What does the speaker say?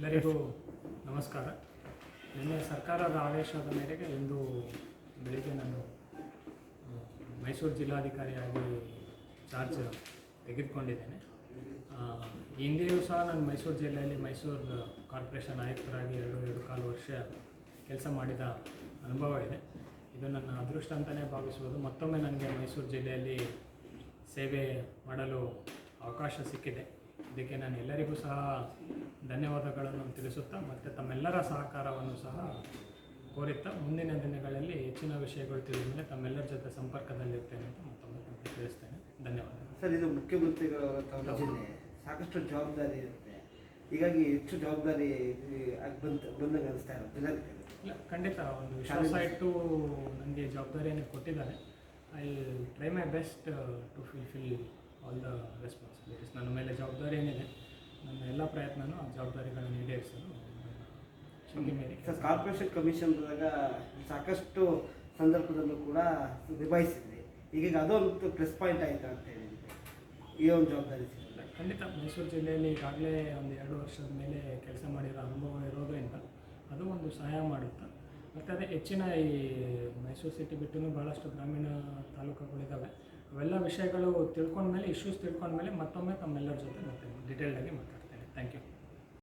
ಎಲ್ಲರಿಗೂ ನಮಸ್ಕಾರ. ನಿನ್ನೆ ಸರ್ಕಾರದ ಆದೇಶದ ಮೇರೆಗೆ ಇಂದು ಬೆಳಿಗ್ಗೆ ನಾನು ಮೈಸೂರು ಜಿಲ್ಲಾಧಿಕಾರಿಯಾಗಿ ಚಾರ್ಜ್ ತೆಗೆದುಕೊಂಡಿದ್ದೇನೆ. ಹಿಂದೆಯೂ ಸಹ ನಾನು ಮೈಸೂರು ಜಿಲ್ಲೆಯಲ್ಲಿ ಮೈಸೂರು ಕಾರ್ಪೊರೇಷನ್ ಆಯುಕ್ತರಾಗಿ ಎರಡು ಎರಡು ಕಾಲು ವರ್ಷ ಕೆಲಸ ಮಾಡಿದ ಅನುಭವ ಇದೆ ಇದು ನನ್ನ ಅದೃಷ್ಟ ಅಂತಲೇ ಭಾವಿಸುವುದು. ಮತ್ತೊಮ್ಮೆ ನನಗೆ ಮೈಸೂರು ಜಿಲ್ಲೆಯಲ್ಲಿ ಸೇವೆ ಮಾಡಲು ಅವಕಾಶ ಸಿಕ್ಕಿದೆ. ಇದಕ್ಕೆ ನಾನು ಎಲ್ಲರಿಗೂ ಸಹ ಧನ್ಯವಾದಗಳನ್ನು ತಿಳಿಸುತ್ತಾ ಮತ್ತು ತಮ್ಮೆಲ್ಲರ ಸಹಕಾರವನ್ನು ಸಹ ಕೋರುತ್ತಾ ಮುಂದಿನ ದಿನಗಳಲ್ಲಿ ಹೆಚ್ಚಿನ ವಿಷಯಗಳು ತಿಳಿದ ಮೇಲೆ ತಮ್ಮೆಲ್ಲರ ಜೊತೆ ಸಂಪರ್ಕದಲ್ಲಿರ್ತೇನೆ ಅಂತ ಮತ್ತೊಮ್ಮೆ ತಿಳಿಸ್ತೇನೆ. ಧನ್ಯವಾದಗಳು. ಸರ್ ಇದು ಮುಖ್ಯಮಂತ್ರಿಗಳ ತಮ್ಮ ಜಿಲ್ಲೆ ಸಾಕಷ್ಟು ಜವಾಬ್ದಾರಿ ಇರುತ್ತೆ. ಹೀಗಾಗಿ ಹೆಚ್ಚು ಜವಾಬ್ದಾರಿ ಬಂತ ಬಂದಂಗೆ ಅನಿಸ್ತಾ ಇರೋದು. ಇಲ್ಲ ಖಂಡಿತ ಒಂದು ವಿಶ್ವಾಸ ಇಟ್ಟು ನನಗೆ ಜವಾಬ್ದಾರಿಯನ್ನು ಕೊಟ್ಟಿದ್ದಾರೆ. I try my best to fulfil all the ನನ್ನ ಮೇಲೆ ಜವಾಬ್ದಾರಿ ಏನಿದೆ ನನ್ನ ಎಲ್ಲ ಪ್ರಯತ್ನನೂ ಆ ಜವಾಬ್ದಾರಿಗಳನ್ನು ಈಡೇರಿಸಲು ಶಕ್ತಿ ಸರ್ ಕಾರ್ಪೊರೇಷನ್ ಕಮಿಷನ್ದಾಗ ಸಾಕಷ್ಟು ಸಂದರ್ಭದಲ್ಲೂ ಕೂಡ ನಿಭಾಯಿಸಿದ್ರಿ. ಈಗ ಅದೊಂದು ಪ್ಲಸ್ ಪಾಯಿಂಟ್ ಆಯಿತು ಅಂತ ಹೇಳಿ ಈ ಒಂದು ಜವಾಬ್ದಾರಿ. ಖಂಡಿತ ಮೈಸೂರು ಜಿಲ್ಲೆಯಲ್ಲಿ ಈಗಾಗಲೇ ಒಂದು ಎರಡು ವರ್ಷದ ಮೇಲೆ ಕೆಲಸ ಮಾಡಿರೋ ಅನುಭವ ಇರೋದರಿಂದ ಅದು ಒಂದು ಸಹಾಯ ಮಾಡುತ್ತೆ ಮತ್ತು ಅದೇ ಹೆಚ್ಚಿನ ಈ ಮೈಸೂರು ಸಿಟಿ ಬಿಟ್ಟು ಭಾಳಷ್ಟು ಗ್ರಾಮೀಣ ತಾಲೂಕುಗಳಿದ್ದಾವೆ. ಅವೆಲ್ಲ ವಿಷಯಗಳು ತಿಳ್ಕೊಂಡ್ಮೇಲೆ ಇಶ್ಯೂಸ್ ತಿಳ್ಕೊಂಡ್ಮೇಲೆ ಮತ್ತೊಮ್ಮೆ ತಮ್ಮೆಲ್ಲರ ಜೊತೆ ಮತ್ತೆ ಡೀಟೇಲ್ಡಾಗಿ ಮಾತಾಡ್ತೇನೆ. Thank you